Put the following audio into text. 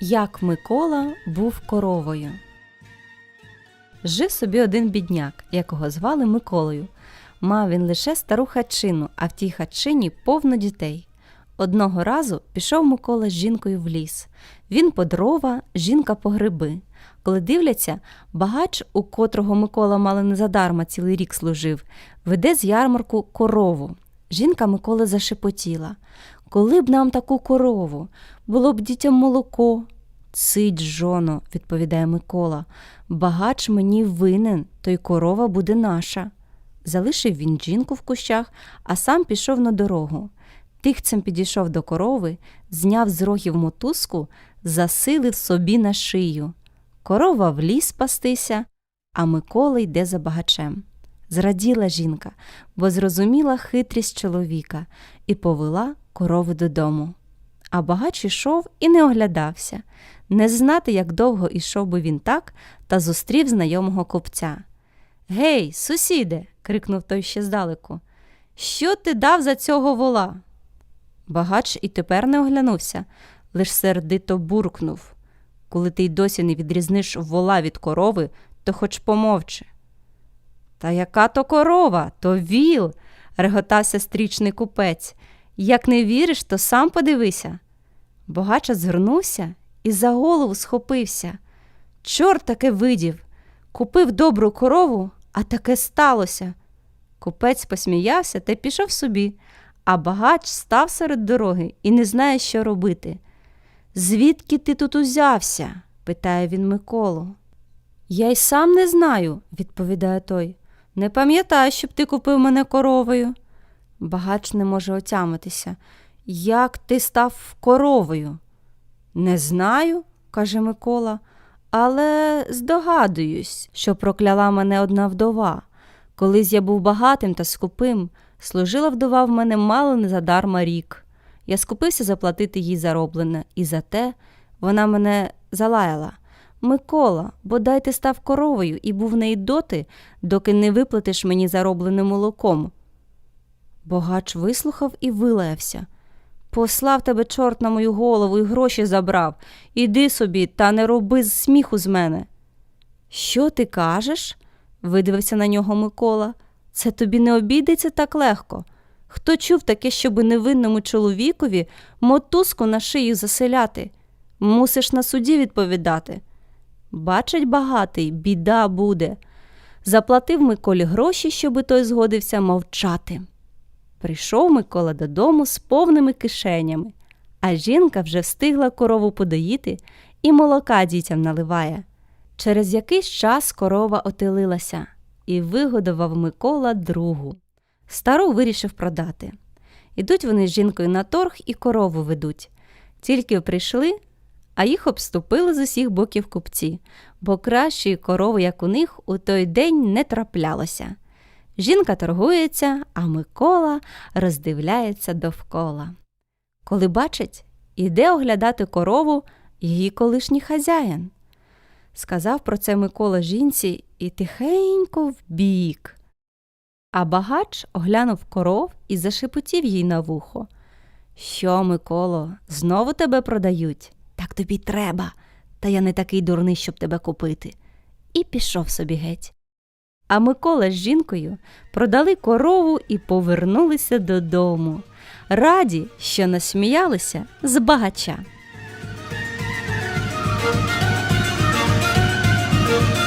Як Микола був коровою. Жив собі один бідняк, якого звали Миколою. Мав він лише стару хатчину, а в тій хатчині повно дітей. Одного разу пішов Микола з жінкою в ліс. Він по дрова, жінка по гриби. Коли дивляться, багач, у котрого Микола мало не задарма цілий рік служив, веде з ярмарку корову. Жінка Миколи зашепотіла. Коли б нам таку корову, було б дітям молоко. Цить, жоно, відповідає Микола. Багач мені винен, то й корова буде наша. Залишив він жінку в кущах, а сам пішов на дорогу. Тихцем підійшов до корови, зняв з рогів мотузку, засилив собі на шию. Корова в ліс пастися, а Микола йде за багачем. Зраділа жінка, бо зрозуміла хитрість чоловіка і повела корову додому. А багач ішов і не оглядався. Не знати, як довго ішов би він так, та зустрів знайомого купця. Гей, сусіде. крикнув той ще здалеку. Що ти дав за цього вола? Багач і тепер не оглянувся, лиш сердито буркнув. Коли ти й досі не відрізниш вола від корови, то хоч помовчи. Та яка то корова, то віл, реготався стрічний купець. Як не віриш, то сам подивися. Богач згорнувся і за голову схопився. Чорт таке видів. Купив добру корову, а таке сталося. Купець посміявся та пішов собі, а багач став серед дороги і не знає, що робити. Звідки ти тут узявся? питає він Миколу. Я й сам не знаю, відповідає той. Не пам'ятаю, щоб ти купив мене коровою. Багач не може отямитися. Як ти став коровою? Не знаю, каже Микола, але здогадуюсь, що прокляла мене одна вдова. Колись я був багатим та скупим, служила вдова в мене мало не задарма рік. Я скупився заплатити їй зароблене, і за те вона мене залаяла. Микола, бодай ти став коровою і був неї доти, доки не виплатиш мені зароблене молоком. Богач вислухав і вилаявся. Послав тебе чорт на мою голову і гроші забрав. Іди собі та не роби сміху з мене. Що ти кажеш? Видивився на нього Микола. Це тобі не обійдеться так легко. Хто чув таке, щоби невинному чоловікові мотузку на шию заселяти? Мусиш на суді відповідати. Бачить багатий, біда буде. Заплатив Миколі гроші, щоби той згодився мовчати. Прийшов Микола додому з повними кишенями, а жінка вже встигла корову подоїти і молока дітям наливає. Через якийсь час корова отелилася і вигодував Микола другу. Стару вирішив продати. Ідуть вони з жінкою на торг і корову ведуть. Тільки прийшли, а їх обступили з усіх боків купці, бо кращої корови, як у них, у той день не траплялося. Жінка торгується, а Микола роздивляється довкола. Коли бачить, іде оглядати корову її колишній хазяїн. Сказав про це Микола жінці і тихенько вбік. А багач оглянув коров і зашепотів їй на вухо. Що, Миколо, знову тебе продають? Так тобі треба, та я не такий дурний, щоб тебе купити. І пішов собі геть. А Микола з жінкою продали корову і повернулися додому. Раді, що насміялися з багача. Thank you.